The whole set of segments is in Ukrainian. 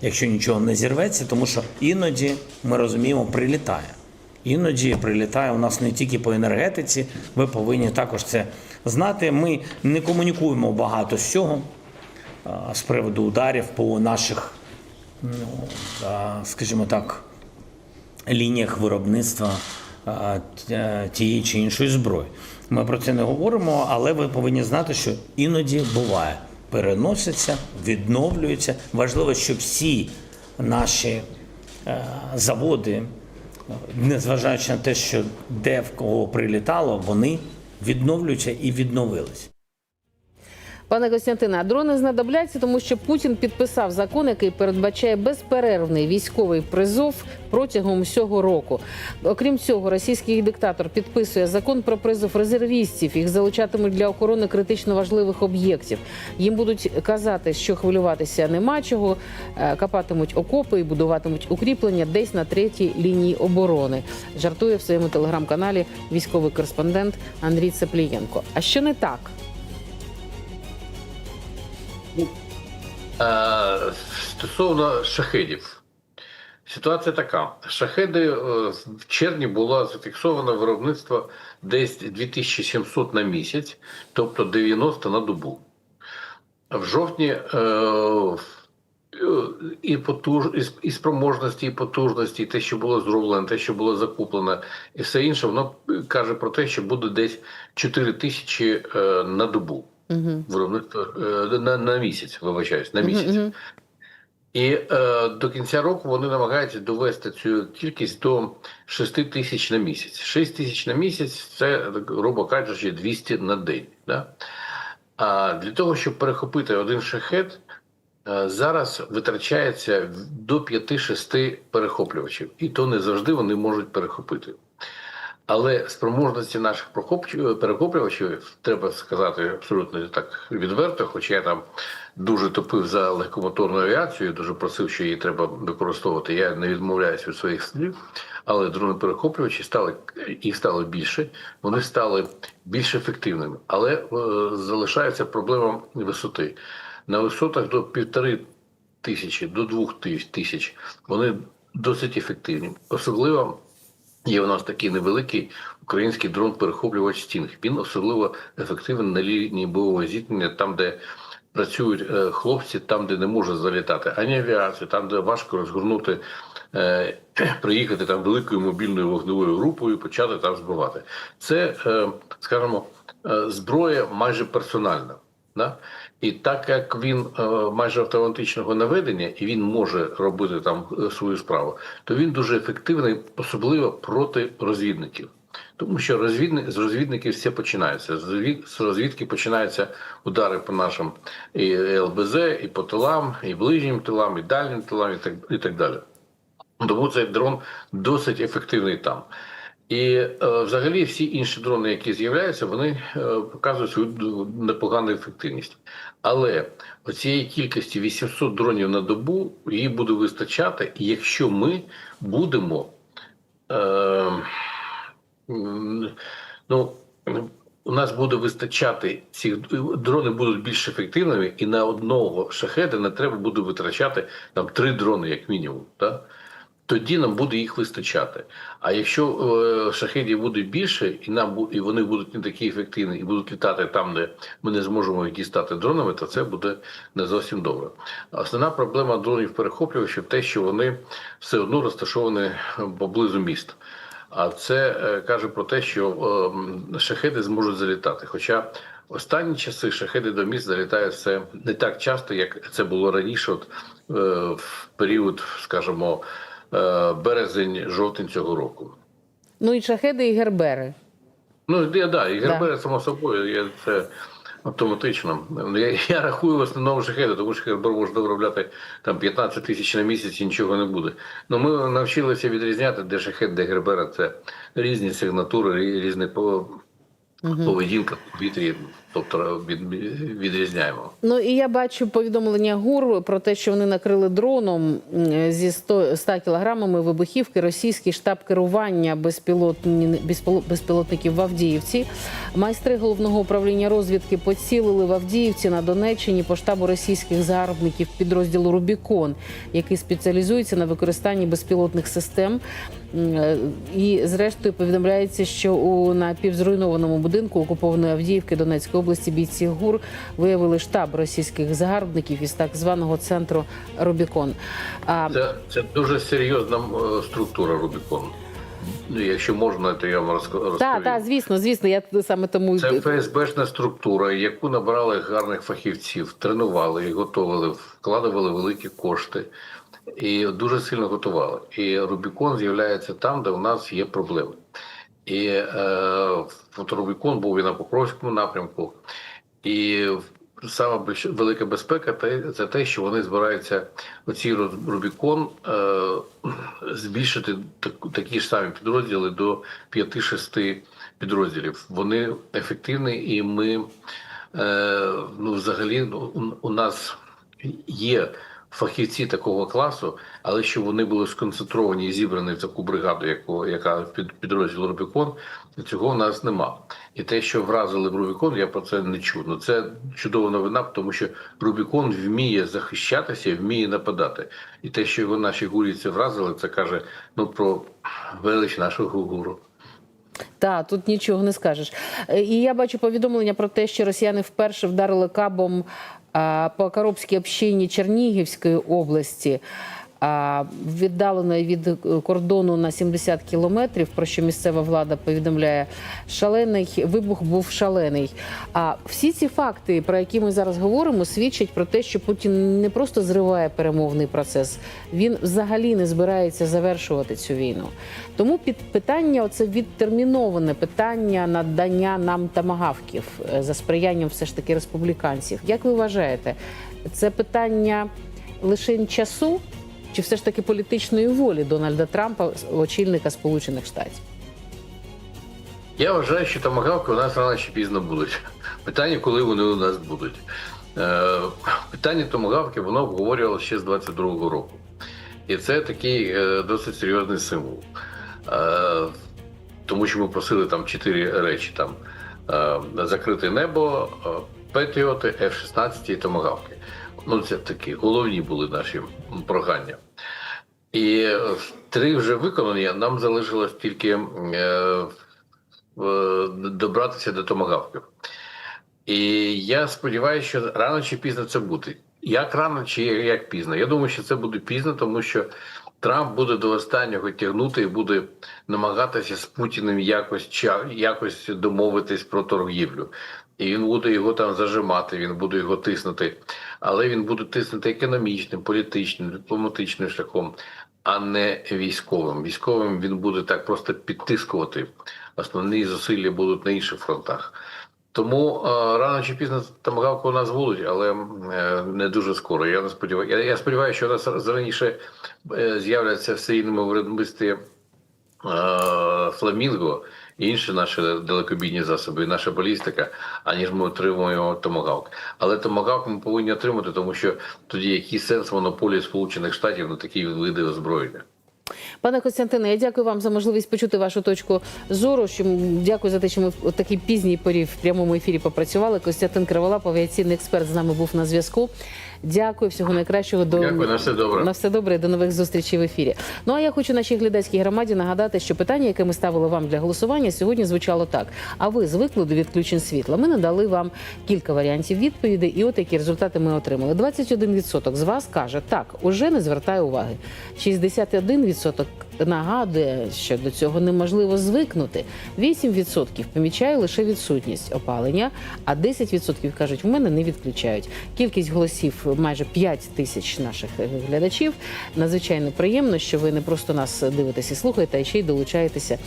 якщо нічого не зірветься, тому що іноді ми розуміємо, прилітає. Іноді прилітає у нас не тільки по енергетиці. Ви повинні також це знати. Ми не комунікуємо багато з цього з приводу ударів по наших, ну, скажімо так, лініях виробництва тієї чи іншої зброї. Ми про це не говоримо, але ви повинні знати, що іноді буває, переноситься, відновлюється. Важливо, щоб всі наші е, заводи, незважаючи на те, що де в кого прилітало, вони відновлюються і відновились. Пане Костянтине, а дрони знадобляться, тому що Путін підписав закон, який передбачає безперервний військовий призов протягом всього року. Окрім цього, російський диктатор підписує закон про призов резервістів. Їх залучатимуть для охорони критично важливих об'єктів. Їм будуть казати, що хвилюватися нема чого, е, копатимуть окопи і будуватимуть укріплення десь на третій лінії оборони. Жартує в своєму телеграм-каналі військовий кореспондент Андрій Цеплієнко. А що не так? Стосовно шахедів, ситуація така: шахеди е, в червні було зафіксовано виробництво десь 2700 на місяць, тобто 90 на добу. В жовтні е, е, і потуж і, спроможності, і потужності, і те, що було зроблено, те, що було закуплено, і все інше, воно каже про те, що буде десь 4 тисячі е, на добу. Угу. Виробництво е, на, на місяць, вибачаюсь, на місяць. Мгм. І е, до кінця року вони намагаються довести цю кількість до 6 тисяч на місяць. 6 тисяч на місяць це, грубо кажучи, 200 на день. Да? А для того, щоб перехопити один шахет, е, зараз витрачається до 5-6 перехоплювачів. І то не завжди вони можуть перехопити. Але спроможності наших перехоплювачів, треба сказати абсолютно так відверто, хоча я там дуже топив за легкомоторну авіацію, дуже просив, що її треба використовувати. Я не відмовляюся від своїх слів, але дрони перехоплювачі стали їх стало більше, вони стали більш ефективними. Але е, залишається проблема висоти. На висотах до півтори тисячі, до двох тис- тисяч вони досить ефективні. Особливо Є у нас такий невеликий український дрон-перехоплювач стінг. Він особливо ефективний на лінії бойового зіткнення, там, де працюють е, хлопці, там, де не може залітати ані авіація, там, де важко розгорнути, е, приїхати там великою мобільною вогневою групою почати там збивати. Це, е, скажімо, зброя майже персональна. Да? І так як він е, майже автоматичного наведення і він може робити там е, свою справу, то він дуже ефективний, особливо проти розвідників. Тому що розвідни, з розвідників все починається. З розвідки починаються удари по нашим і ЛБЗ, і по тилам, і ближнім тилам, і дальнім тилам, і так, і так далі. Тому цей дрон досить ефективний там. І е, взагалі всі інші дрони, які з'являються, вони е, показують свою непогану ефективність. Але оцієї кількості 800 дронів на добу її буде вистачати, якщо ми будемо. Е, ну, у нас буде вистачати цих дрони будуть більш ефективними, і на одного шахеда не треба буде витрачати там три дрони, як мінімум. Так? Тоді нам буде їх вистачати. А якщо е, шахедів буде більше, і нам і вони будуть не такі ефективні, і будуть літати там, де ми не зможемо їх дістати дронами, то це буде не зовсім добре. Основна проблема дронів перехоплювачів те, що вони все одно розташовані поблизу міст. А це е, каже про те, що е, шахеди зможуть залітати. Хоча останні часи шахеди до міст залітають все не так часто, як це було раніше, от, е, в період, скажімо, е, березень-жовтень цього року. Ну і шахеди, і гербери. Ну, я, да, і Гербера, само собою, я, це автоматично. Я, я рахую в основному шахеди, тому що Гербер може виробляти там 15 тисяч на місяць і нічого не буде. Ну ми навчилися відрізняти, де шахет, де Гербера. Це різні сигнатури, рі- різні поведінка в повітрі. Тобто від, відрізняємо. Ну і я бачу повідомлення ГУР про те, що вони накрили дроном зі 100, 100 кілограмами вибухівки російський штаб керування безпілотні, безпіло- безпілотників в Авдіївці. Майстри головного управління розвідки поцілили в Авдіївці на Донеччині по штабу російських загарбників підрозділу Рубікон, який спеціалізується на використанні безпілотних систем. Е, І зрештою повідомляється, що у напівзруйнованому будинку окупованої Авдіївки Донецької області бійці ГУР виявили штаб російських загарбників із так званого центру Рубікон. А Це, це дуже серйозна е, структура Рубікону. Ну, якщо можна, то я вам розповім. та, та, звісно, звісно, я саме тому Це ФСБшна структура, яку набирали гарних фахівців, тренували і готували, вкладували великі кошти і дуже сильно готували. І Рубікон з'являється там, де у нас є проблеми. І е, Рубікон був і на Покровському напрямку. І саме велика безпека це те, що вони збираються оцій Ру- Рубікон е, збільшити так- такі ж самі підрозділи до 5-6 підрозділів. Вони ефективні, і ми е, ну, взагалі ну, у нас є фахівці такого класу, але щоб вони були сконцентровані і зібрані в таку бригаду, яку, яка під підрозділ Рубікон, цього в нас нема. І те, що вразили в Рубікон, я про це не чув. Ну це чудова новина, тому що Рубікон вміє захищатися, вміє нападати. І те, що його наші гурівці вразили, це каже ну про велич нашого гуру. Та тут нічого не скажеш. Е, І я бачу повідомлення про те, що росіяни вперше вдарили кабом по Коробській общині Чернігівської області. А, Віддаленої від е, кордону на 70 кілометрів, про що місцева влада повідомляє, шалений вибух був шалений. А всі ці факти, про які ми зараз говоримо, свідчать про те, що Путін не просто зриває перемовний процес, він взагалі не збирається завершувати цю війну. Тому під питання, оце відтерміноване питання надання нам тамагавків е, за сприянням все ж таки республіканців. Як ви вважаєте, це питання лише часу, чи все ж таки політичної волі Дональда Трампа, очільника Сполучених Штатів? Я вважаю, що томагавки у нас рано чи пізно будуть. Питання, коли вони у нас будуть. Е, Питання томагавки воно обговорювалося ще з 22-го року. І це такий е, досить серйозний символ. Е, Тому що ми просили там чотири речі: там закрите небо, Петріоти, F-16 і томагавки. Ну, це такі головні були наші прохання. І е, три вже виконані, нам залишилось тільки е, е, добратися до томагавків. І я сподіваюся, що рано чи пізно це буде. Як рано чи як пізно? Я думаю, що це буде пізно, тому що Трамп буде до останнього тягнути і буде намагатися з Путіним якось якось домовитись про торгівлю. І він буде його там зажимати, він буде його тиснути, але він буде тиснути економічним, політичним, дипломатичним шляхом, а не військовим. Військовим він буде так просто підтискувати. Основні зусилля будуть на інших фронтах. Тому е, рано чи пізно тамагавку у нас будуть, але е, не дуже скоро. Я не сподіваюся. Я, я сподіваюся, що у нас раніше е, з'являться в серійному виробництві фламінго інші наші далекобійні засоби, і наша балістика, аніж ми отримуємо томагавк. Але томагавк ми повинні отримати, тому що тоді який сенс монополії Сполучених Штатів на такі види озброєння. Пане Костянтине, я дякую вам за можливість почути вашу точку зору. Що дякую за те, що ми в такій пізній порі в прямому ефірі попрацювали. Костянтин Криволап, авіаційний експерт, з нами був на зв'язку. Дякую, всього найкращого до Дякую, на все добре. на все добре. До нових зустрічей в ефірі. Ну а я хочу нашій глядацькій громаді нагадати, що питання, яке ми ставили вам для голосування, сьогодні звучало так: а ви звикли до відключень світла? Ми надали вам кілька варіантів відповідей, і от які результати ми отримали. 21% з вас каже, так, уже не звертає уваги. 61% нагадує, що до цього неможливо звикнути. 8% помічає лише відсутність опалення, а 10% кажуть, в мене не відключають. Кількість голосів майже 5 тисяч наших е, глядачів. Надзвичайно приємно, що ви не просто нас дивитесь і слухаєте, а ще й долучаєтеся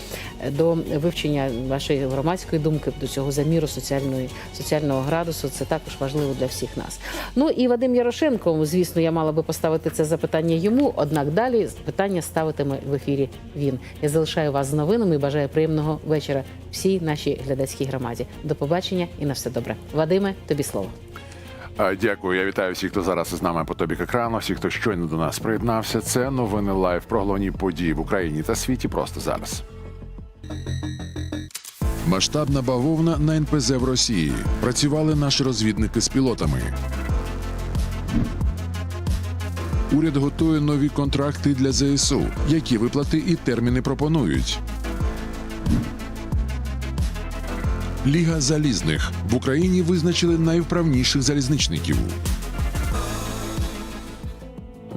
е, до вивчення вашої громадської думки, до цього заміру соціальної соціального градусу. Це також важливо для всіх нас. Ну і Вадим Ярошенко, звісно, я мала би поставити це запитання йому. Однак далі питання ставитиме в ефірі він. Я залишаю вас з новинами і бажаю приємного вечора всій нашій глядацькій громаді. До побачення і на все добре. Вадиме, тобі слово. Дякую. Я вітаю всіх, хто зараз із нами по тобі екрану. Всіх, хто щойно до нас приєднався. Це новини лайв про головні події в Україні та світі просто зараз. Масштабна бавовна на НПЗ в Росії. Працювали наші розвідники з пілотами. Уряд готує нові контракти для ЗСУ. Які виплати і терміни пропонують? Ліга залізних в Україні визначили найвправніших залізничників.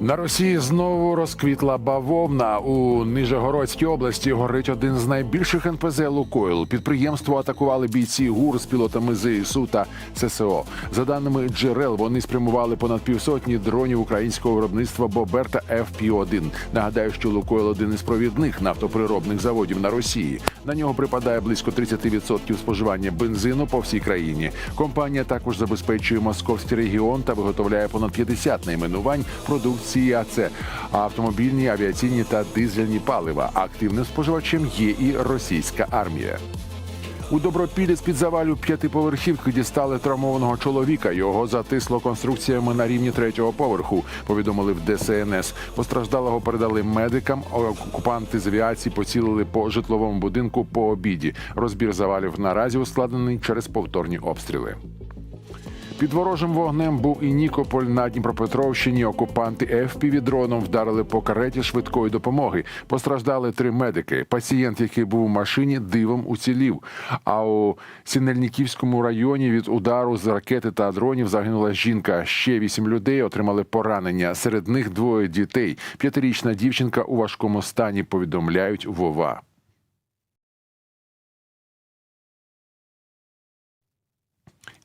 На Росії знову розквітла бавовна. У Нижегородській області горить один з найбільших НПЗ Лукойл. Підприємство атакували бійці ГУР з пілотами ЗСУ та ССО. За даними джерел, вони спрямували понад півсотні дронів українського виробництва Бобер та FP-1. Нагадаю, що Лукойл один із провідних нафтоприробних заводів на Росії. На нього припадає близько 30% споживання бензину по всій країні. Компанія також забезпечує московський регіон та виготовляє понад 50 найменувань продукції. А це автомобільні, авіаційні та дизельні палива. Активним споживачем є і російська армія. У Добропілі з-під завалю п'ятиповерхівки дістали травмованого чоловіка. Його затисло конструкціями на рівні третього поверху. Повідомили в ДСНС. Постраждалого передали медикам. Окупанти з авіації поцілили по житловому будинку по обіді. Розбір завалів наразі ускладнений через повторні обстріли. Під ворожим вогнем був і Нікополь на Дніпропетровщині. Окупанти ФПВ-дроном вдарили по кареті швидкої допомоги. Постраждали три медики. Пацієнт, який був у машині, дивом уцілів. А у Сінельниківському районі від удару з ракети та дронів загинула жінка. Ще вісім людей отримали поранення. Серед них двоє дітей. П'ятирічна дівчинка у важкому стані. Повідомляють Вова.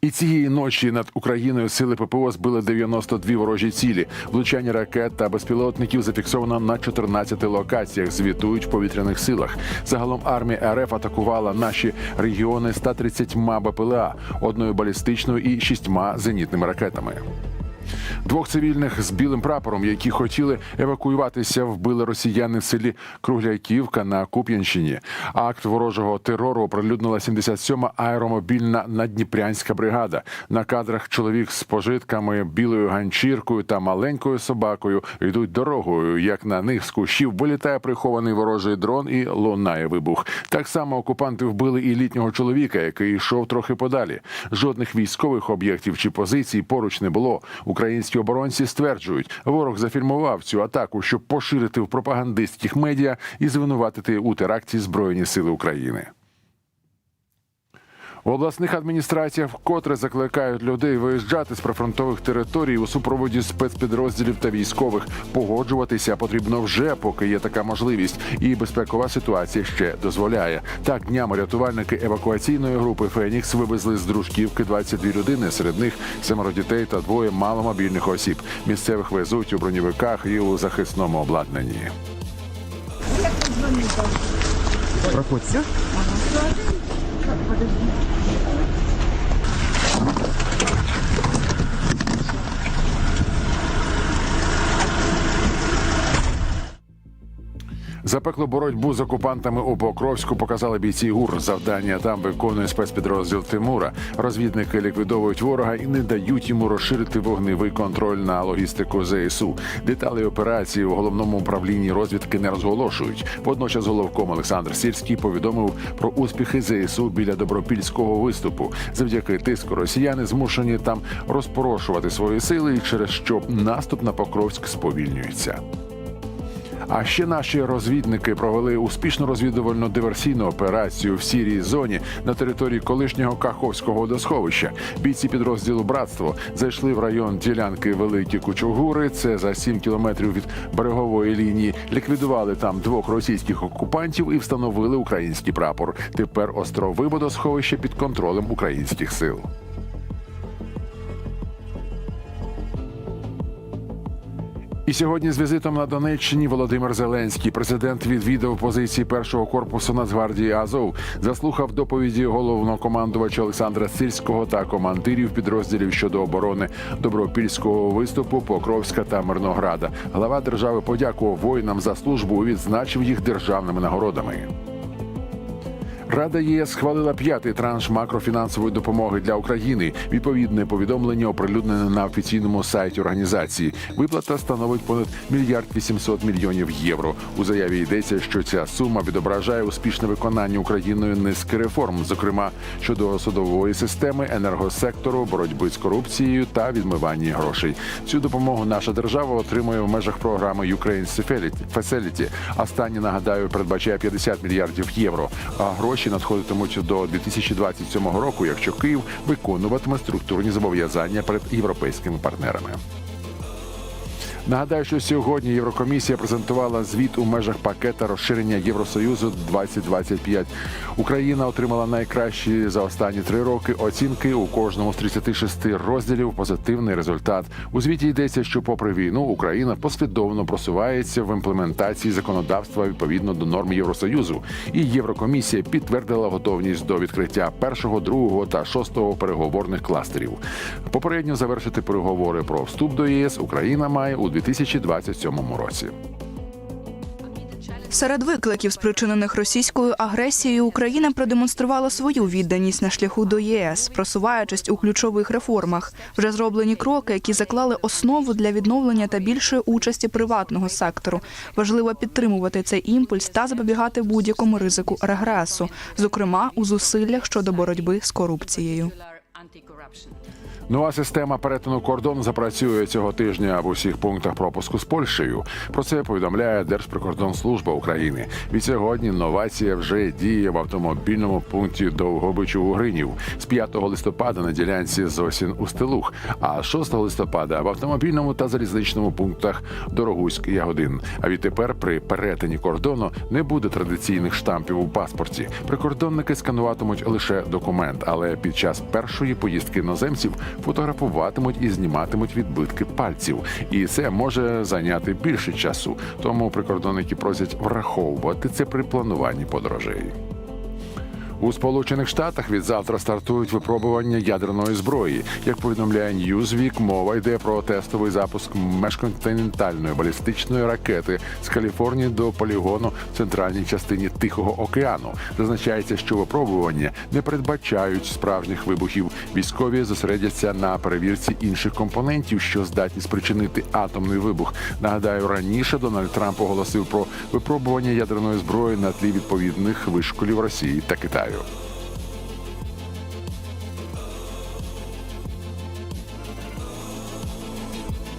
І цієї ночі над Україною сили ППО збили 92 ворожі цілі. Влучання ракет та безпілотників зафіксовано на 14 локаціях. Звітують в повітряних силах. Загалом армія РФ атакувала наші регіони 130 БПЛА, одною балістичною і шістьма зенітними ракетами. Двох цивільних з білим прапором, які хотіли евакуюватися, вбили росіяни в селі Кругляківка на Куп'янщині. Акт ворожого терору оприлюднила 77-ма аеромобільна надніпрянська бригада. На кадрах чоловік з пожитками, білою ганчіркою та маленькою собакою йдуть дорогою. Як на них з кущів вилітає прихований ворожий дрон і лунає вибух. Так само окупанти вбили і літнього чоловіка, який йшов трохи подалі. Жодних військових об'єктів чи позицій поруч не було. Українські оборонці стверджують, ворог зафільмував цю атаку, щоб поширити в пропагандистських медіа і звинуватити у теракті Збройні Сили України. В обласних адміністраціях вкотре закликають людей виїжджати з прифронтових територій у супроводі спецпідрозділів та військових. Погоджуватися потрібно вже, поки є така можливість, і безпекова ситуація ще дозволяє. Так днями рятувальники евакуаційної групи Фенікс вивезли з дружківки 22 людини. Серед них семеро дітей та двоє маломобільних осіб. Місцевих везуть у броньовиках і у захисному обладнанні. Проходьте. 받으세요. Запеклу боротьбу з окупантами у Покровську показали бійці ГУР. Завдання там виконує спецпідрозділ Тимура. Розвідники ліквідовують ворога і не дають йому розширити вогневий контроль на логістику ЗСУ. Деталі операції у головному управлінні розвідки не розголошують. Водночас головком Олександр Сільський повідомив про успіхи ЗСУ біля добропільського виступу. Завдяки тиску росіяни змушені там розпорошувати свої сили, через що наступ на Покровськ сповільнюється. А ще наші розвідники провели успішну розвідувально диверсійну операцію в сірій зоні на території колишнього Каховського водосховища. Бійці підрозділу Братство зайшли в район ділянки Великі Кучугури. Це за 7 кілометрів від берегової лінії. Ліквідували там двох російських окупантів і встановили український прапор. Тепер острови водосховища під контролем українських сил. І сьогодні з візитом на Донеччині Володимир Зеленський, президент, відвідав позиції першого корпусу Нацгвардії Азов, заслухав доповіді головнокомандувача Олександра Сильського та командирів підрозділів щодо оборони Добропільського виступу, Покровська та Мирнограда. Глава держави подякував воїнам за службу і відзначив їх державними нагородами. Рада ЄС схвалила п'ятий транш макрофінансової допомоги для України. Відповідне повідомлення оприлюднене на офіційному сайті організації. Виплата становить понад мільярд 800 мільйонів євро. У заяві йдеться, що ця сума відображає успішне виконання Україною низки реформ, зокрема щодо судової системи, енергосектору, боротьби з корупцією та відмивання грошей. Цю допомогу наша держава отримує в межах програми Ukraine Facility. Останнє нагадаю передбачає 50 мільярдів євро. А гроші надходитимуть до 2027 року, якщо Київ виконуватиме структурні зобов'язання перед європейськими партнерами. Нагадаю, що сьогодні Єврокомісія презентувала звіт у межах пакета розширення Євросоюзу 2025. Україна отримала найкращі за останні три роки оцінки у кожному з 36 розділів. Позитивний результат у звіті йдеться, що, попри війну, Україна послідовно просувається в імплементації законодавства відповідно до норм Євросоюзу. І Єврокомісія підтвердила готовність до відкриття першого, другого та шостого переговорних кластерів. Попередньо завершити переговори про вступ до ЄС Україна має у 2027 році. Серед викликів, спричинених російською агресією, Україна продемонструвала свою відданість на шляху до ЄС, просуваючись у ключових реформах. Вже зроблені кроки, які заклали основу для відновлення та більшої участі приватного сектору. Важливо підтримувати цей імпульс та запобігати будь-якому ризику регресу, зокрема у зусиллях щодо боротьби з корупцією. Нова система перетину кордону запрацює цього тижня в усіх пунктах пропуску з Польщею. Про це повідомляє Держприкордонслужба України. Від сьогодні новація вже діє в автомобільному пункті Довгобичу Угринів з 5 листопада на ділянці Зосін Устилух, а з 6 листопада в автомобільному та залізничному пунктах Дорогуськ Ягодин. А відтепер при перетині кордону не буде традиційних штампів у паспорті. Прикордонники скануватимуть лише документ, але під час першої поїздки іноземців фотографуватимуть і зніматимуть відбитки пальців, і це може зайняти більше часу. Тому прикордонники просять враховувати це при плануванні подорожей. У Сполучених Штатах від завтра стартують випробування ядерної зброї. Як повідомляє Newsweek, мова йде про тестовий запуск межконтинентальної балістичної ракети з Каліфорнії до полігону в центральній частині Тихого океану. Зазначається, що випробування не передбачають справжніх вибухів. Військові зосередяться на перевірці інших компонентів, що здатні спричинити атомний вибух. Нагадаю, раніше Дональд Трамп оголосив про випробування ядерної зброї на тлі відповідних вишколів Росії та Китаю. 봐요.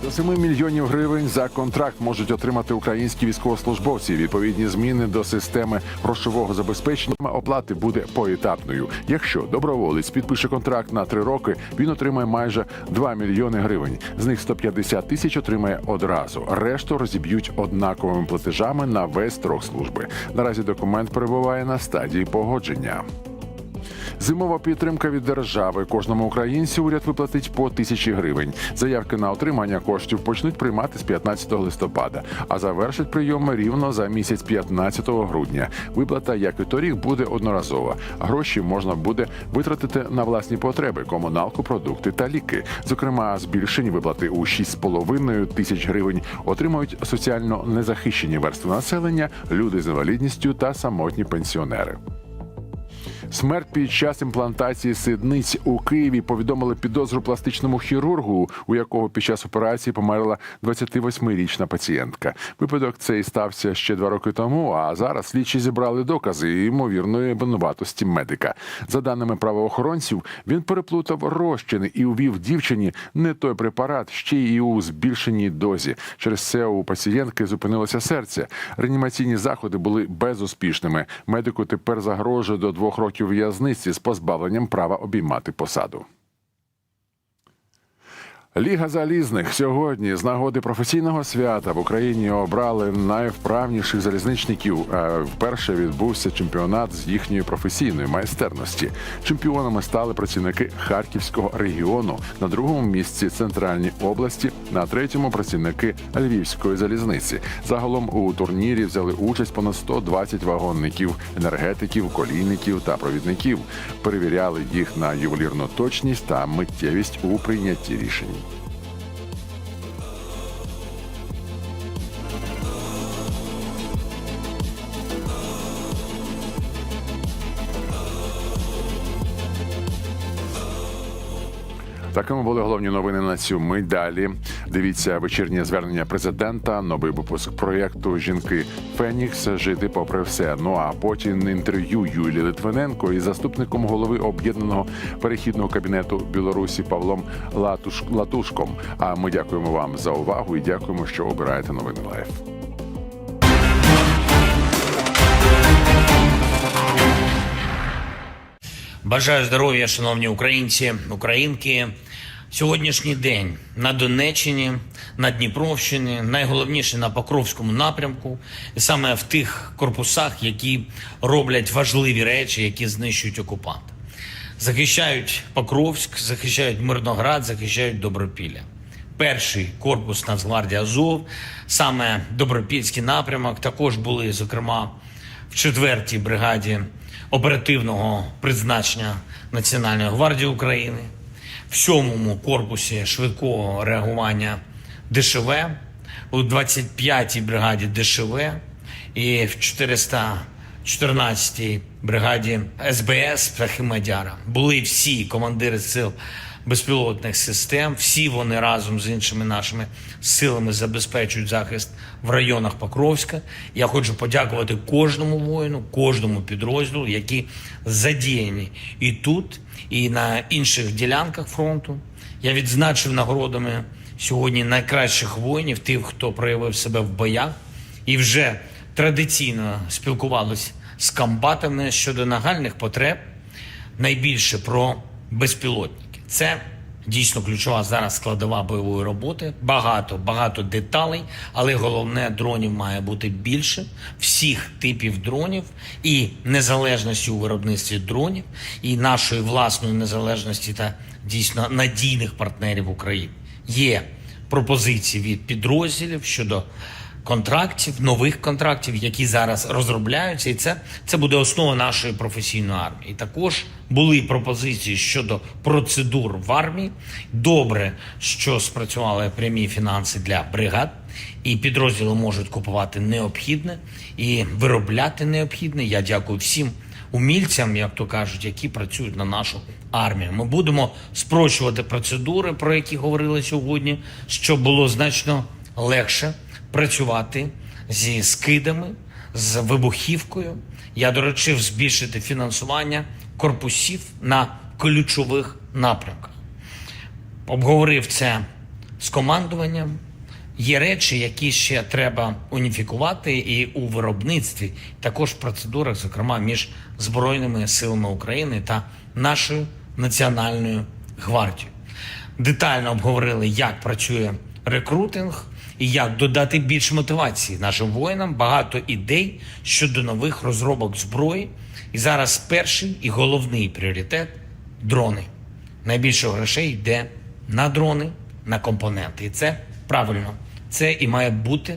До 7 мільйонів гривень за контракт можуть отримати українські військовослужбовці. Відповідні зміни до системи грошового забезпечення оплати буде поетапною. Якщо доброволець підпише контракт на три роки, він отримає майже 2 мільйони гривень. З них 150 тисяч отримає одразу. Решту розіб'ють однаковими платежами на весь строк служби. Наразі документ перебуває на стадії погодження. Зимова підтримка від держави. Кожному українцю уряд виплатить по тисячі гривень. Заявки на отримання коштів почнуть приймати з 15 листопада, а завершать прийоми рівно за місяць 15 грудня. Виплата, як і торік, буде одноразова. Гроші можна буде витратити на власні потреби, комуналку, продукти та ліки. Зокрема, збільшені виплати у 6,5 тисяч гривень отримують соціально незахищені верстви населення, люди з інвалідністю та самотні пенсіонери. Смерть під час імплантації сидниць у Києві повідомили підозру пластичному хірургу, у якого під час операції померла 28-річна пацієнтка. Випадок цей стався ще два роки тому. А зараз слідчі зібрали докази ймовірної винуватості медика. За даними правоохоронців, він переплутав розчини і увів дівчині не той препарат, ще й у збільшеній дозі. Через це у пацієнтки зупинилося серце. Реанімаційні заходи були безуспішними. Медику тепер загрожує до двох років в'язниці з позбавленням права обіймати посаду. Ліга залізних сьогодні з нагоди професійного свята в Україні обрали найвправніших залізничників. Вперше відбувся чемпіонат з їхньої професійної майстерності. Чемпіонами стали працівники Харківського регіону, на другому місці центральні області, на третьому працівники Львівської залізниці. Загалом у турнірі взяли участь понад 120 вагонників, енергетиків, колійників та провідників. Перевіряли їх на ювелірну точність та миттєвість у прийнятті рішень. Такими були головні новини на цю мить. Далі дивіться вечірнє звернення президента, новий випуск проєкту Жінки Фенікс жити попри все. Ну а потім інтерв'ю Юлії Литвиненко із заступником голови об'єднаного перехідного кабінету Білорусі Павлом Латуш... Латушком. А ми дякуємо вам за увагу і дякуємо, що обираєте новини лайф. Бажаю здоров'я, шановні українці, українки. Сьогоднішній день на Донеччині, на Дніпровщині, найголовніше на Покровському напрямку, і саме в тих корпусах, які роблять важливі речі, які знищують окупанта. Захищають Покровськ, захищають Мирноград, захищають Добропілля. Перший корпус Нацгвардії Азов, саме Добропільський напрямок, також були, зокрема, в 4-й бригаді оперативного призначення Національної гвардії України, в 7-му корпусі швидкого реагування ДШВ, у 25-й бригаді ДШВ і в 414-й бригаді СБС Птахи-Мадяра. Були всі командири сил безпілотних систем. Всі вони разом з іншими нашими силами забезпечують захист в районах Покровська. Я хочу подякувати кожному воїну, кожному підрозділу, які задіяні і тут, і на інших ділянках фронту. Я відзначив нагородами сьогодні найкращих воїнів, тих, хто проявив себе в боях, і вже традиційно спілкувалися з комбатами щодо нагальних потреб найбільше про безпілотники. Це дійсно ключова зараз складова бойової роботи. Багато, багато деталей, але головне дронів має бути більше всіх типів дронів і незалежності у виробництві дронів, і нашої власної незалежності та дійсно надійних партнерів України. Є пропозиції від підрозділів щодо контрактів, нових контрактів, які зараз розробляються, і це, це буде основа нашої професійної армії. Також були пропозиції щодо процедур в армії. Добре, що спрацювали прямі фінанси для бригад, і підрозділи можуть купувати необхідне і виробляти необхідне. Я дякую всім умільцям, як то кажуть, які працюють на нашу армію. Ми будемо спрощувати процедури, про які говорили сьогодні, щоб було значно легше працювати зі скидами, з вибухівкою. Я доручив збільшити фінансування корпусів на ключових напрямках. Обговорив це з командуванням. Є речі, які ще треба уніфікувати і у виробництві, також в процедурах, зокрема між Збройними силами України та нашою національною гвардією. Детально обговорили, як працює рекрутинг і як додати більше мотивації нашим воїнам. Багато ідей щодо нових розробок зброї. І зараз перший і головний пріоритет дрони. Найбільше грошей йде на дрони, на компоненти. І це правильно. Це і має бути